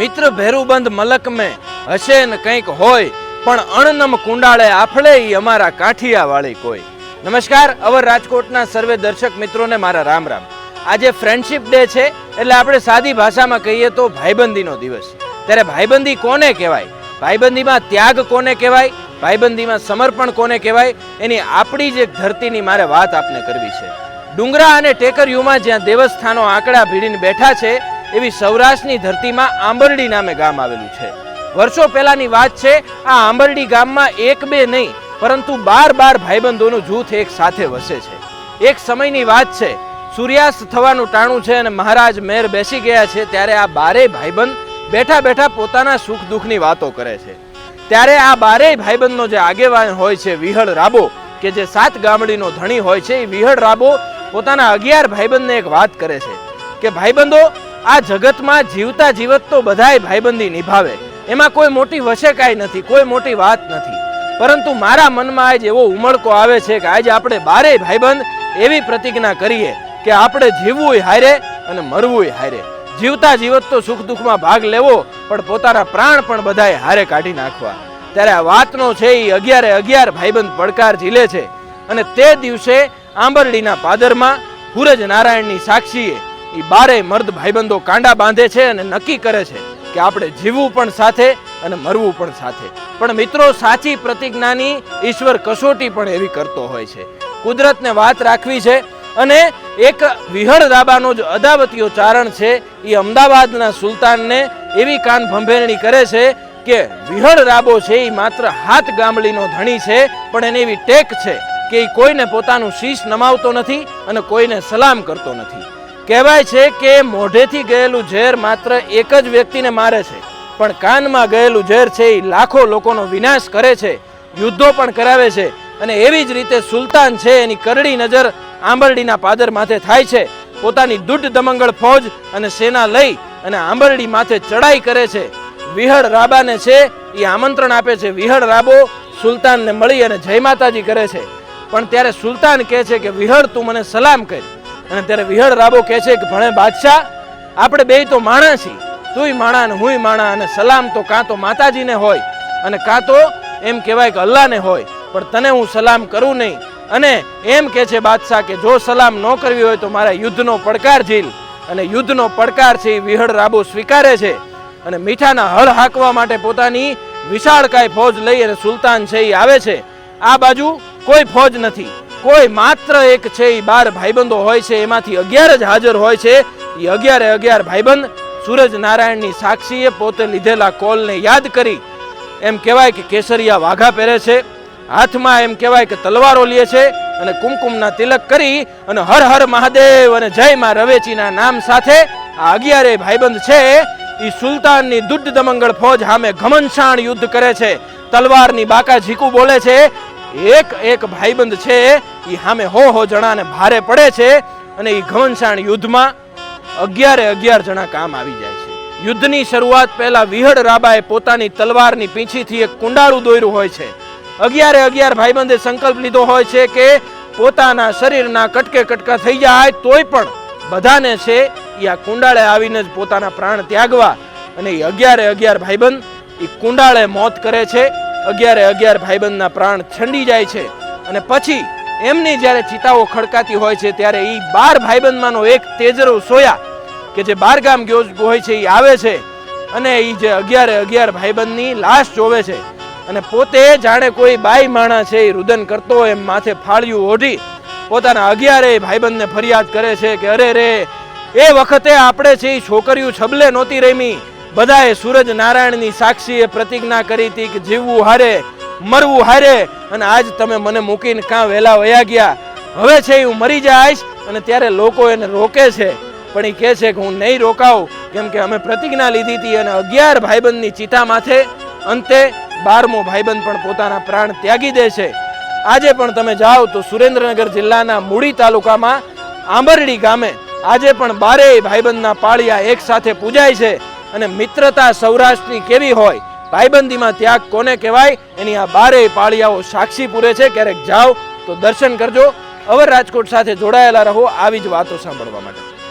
મિત્ર ભેરુબંધ મલક મેં હશે ને કંઈક હોય, પણ અણનમ કુંડાળે આફળે ઈ અમારા કાઠિયાવાળી કોઈ. નમસ્કાર, અવર રાજકોટના સર્વે દર્શક મિત્રોને મારા રામ રામ. આજે ફ્રેન્ડશિપ ડે છે, એટલે આપણે સાદી ભાષામાં કહીએ તો ભાઈબંધીનો દિવસ. ત્યારે ભાઈબંધી કોને કહેવાય? ભાઈબંધીમાં ત્યાગ કોને કહેવાય? ભાઈબંધીમાં સમર્પણ કોને કહેવાય? એની આપણી જ એક ધરતીની મારે વાત આપને કરવી છે. ડુંગરા અને ટેકરીઓમાં જ્યાં દેવસ્થાનો આંકડા ભીડીને બેઠા છે એવી સૌરાષ્ટ્રની ધરતીમાં આંબરડી નામે ગામ આવેલું છે. વર્ષો પહેલાની વાત છે, આ આંબરડી ગામમાં એક બે નહીં, પરંતુ બાર બાર ભાઈબંધોનું જૂથ એક સાથે વસે છે. એક સમયની વાત છે, સૂર્યાસ્ત થવાનું ટાણું છે અને મહારાજ મેર બેસી ગયા છે ત્યારે આ બારેય ભાઈબંધ બેઠા બેઠા પોતાના સુખ દુઃખની વાતો કરે છે. ત્યારે આ બારેય ભાઈબંધનો જે આગેવાન હોય છે વિહળ રાબો, કે જે સાત ગામડીનો ધણી હોય છે, એ વિહળ રાબો પોતાના અગિયાર ભાઈબંધને એક વાત કરે છે, કે ભાઈબંધો આ જગતમાં જીવતા જીવત તો બધાય ભાઈબંધી નિભાવે. એમાં કોઈ મોટી વશે કાંઈ નથી, કોઈ મોટી વાત નથી. પરંતુ મારા મનમાં આજ એવો ઉમળકો આવે છે કે આજે આપણે બારેય ભાઈબંધ એવી પ્રતિજ્ઞા કરીએ કે આપણે જીવવું હારે અને મરવું હારે. જીવતા જીવત તો સુખ દુઃખમાં ભાગ લેવો, પણ પોતાના પ્રાણ પણ બધાએ હારે કાઢી નાખવા. ત્યારે આ વાતનો છે એ અગિયારે અગિયાર ભાઈબંધ પડકાર ઝીલે છે. અને તે દિવસે આંબરડીના પાદરમાં સૂરજ નારાયણની સાક્ષીએ એ બારે મર્દ ભાઈબંધો કાંડા બાંધે છે અને નક્કી કરે છે કે આપણે જીવવું પણ સાથે અને મરવું પણ સાથે. પણ મિત્રો, સાચી પ્રતિજ્ઞાની ઈશ્વર કસોટી પણ એવી કરતો હોય છે. કુદરતને વાત રાખવી છે અને એક વિહળ દાબાનો જ અદાવતીઓ ચારણ છે. એ અમદાવાદના સુલતાનને એવી કાન ભંભેરણી કરે છે કે વિહળ રાબો છે એ માત્ર હાથ ગામડીનો ધણી છે, પણ એને એવી ટેક છે કે એ કોઈને પોતાનું શીશ નમાવતો નથી અને કોઈને સલામ કરતો નથી. કહેવાય છે કે મોઢેથી ગયેલું ઝેર માત્ર એક જ વ્યક્તિને મારે છે, પણ કાનમાં ગયેલું ઝેર છે એ લાખો લોકોનો વિનાશ કરે છે, યુદ્ધો પણ કરાવે છે અને એવી જ રીતે સુલતાન છે એની કરડી નજર આંબરડીના પાદર માથે થાય છે, પોતાની દુઢ દમંગળ ફૌજ અને સેના લઈ અને આંબરડી માથે ચડાઈ કરે છે. વિહળ રાબાને છે એ આમંત્રણ આપે છે, વિહળ રાબો સુલતાનને મળી અને જય માતાજી કરે છે. પણ ત્યારે સુલતાન કહે છે કે વિહળ તું મને સલામ કર. અને ત્યારે વિહળ રાબો કહે છે કે, ભણે બાદશાહ, આપણે બે તો માણા છીએ. તુંય માણા અને હુંય માણા અને સલામ તો કાં તો માતાજીને હોય અને કાં તો એમ કહેવાય કે અલ્લાહને હોય. પણ તને હું સલામ કરું નહીં. અને એમ કહે છે બાદશાહ કે, જો સલામ ન કરવી હોય તો મારા યુદ્ધનો પડકાર ઝીલ. અને યુદ્ધનો પડકાર છે એ વિહળ રાબો સ્વીકારે છે. અને મીઠાના હળ હાંકવા માટે પોતાની વિશાળકાય ફોજ લઈ અને સુલતાન છે એ આવે છે. આ બાજુ કોઈ ફૌજ નથી. કોઈ માત્ર એક છે એ બાર ભાઈબંધો હોય છે, એમાંથી અગિયાર જ હાજર હોય છે. એ અગિયારે અગિયાર ભાઈબંધ સૂરજ નારાયણની સાક્ષીએ પોતે લીધેલા કોલને યાદ કરી એમ કહેવાય કે કેસરિયા વાઘા પહેરે છે. હાથમાં એમ કહેવાય કે તલવારો લે છે અને કુમકુમના તિલક કરી અને હર હર મહાદેવ અને જય માં રવેચીના નામ સાથે આ અગિયારે ભાઈબંધ છે એ સુલતાનની દુડ દમંગળ ફૌજ સામે ઘમનશાણ યુદ્ધ કરે છે. તલવારની બાકા ઝીકુ બોલે છે એક એક ભાઈબંધ છે એ સામે હો હો જણાને ભારે પડે છે અને એ ઘમનશાણ યુદ્ધમાં અગિયારે અગિયાર જણા કામ આવી જાય છે. યુદ્ધની શરૂઆત પહેલા વિહળ રાબાએ પોતાની તલવારની પીંછીથી એક કુંડાળું દોર્યું હોય છે. અગિયારે અગિયાર ભાઈબંધે સંકલ્પ લીધો હોય છે કે પોતાના શરીરના કટકે કટકા થઈ જાય તોય પણ બધાને છે એ આ કુંડાળે આવીને જ પોતાના પ્રાણ ત્યાગવા અને એ અગિયારે અગિયાર ભાઈબંધ એ કુંડાળે મોત કરે છે. અગિયારે અગિયાર ભાઈબંધના પ્રાણ છંડી જાય છે. અને પછી એમની જ્યારે ચિતાઓ ખડકાતી હોય છે, ત્યારે એ બાર ભાઈબંધમાંનો એક તેજરો સોયા કે જે બાર ગામ ગયો હોય છે એ આવે છે. અને એ જે અગિયારે અગિયાર ભાઈબંધની લાશ જોવે છે. અને પોતે જાણે કોઈ બાઈ માણા છે એ રુદન કરતો એમ માથે ફાળિયું ઓઢી પોતાના અગિયારે ભાઈબંધને ફરિયાદ કરે છે કે, અરે રે, એ વખતે આપણે છે એ છોકરીઓ છબલે નહોતી રમી. બધાએ સૂરજ નારાયણની સાક્ષીએ પ્રતિજ્ઞા કરી હતી કે જીવવું હારે, મરવું હારે, અને આજ તમે મને મૂકીને કાં વહેલા વયા ગયા? હવે છે હું મરી જઈશ, અને ત્યારે લોકો એને રોકે છે. પણ એ કહે છે કે હું નહીં રોકાઉં, કેમ કે અમે પ્રતિજ્ઞા લીધી હતી અને અગિયાર ભાઈબંધની ચિતા માથે અંતે બારમો ભાઈબંધ પણ પોતાના પ્રાણ ત્યાગી દે છે. આજે પણ તમે જાઓ તો સુરેન્દ્રનગર જિલ્લાના મૂડી તાલુકામાં આંબરડી ગામે આજે પણ બારેય ભાઈબંધના પાળિયા એક સાથે પૂજાય છે. અને મિત્રતા સૌરાષ્ટ્રની કેવી હોય? ભાઈબંધીમાં ત્યાગ કોને કહેવાય? એની આ બારેય પાળિયાઓ સાક્ષી પૂરે છે. ક્યારેક જાઓ તો દર્શન કરજો. અવર રાજકોટ સાથે જોડાયેલા રહો. આવી જ વાતો સાંભળવા માટે.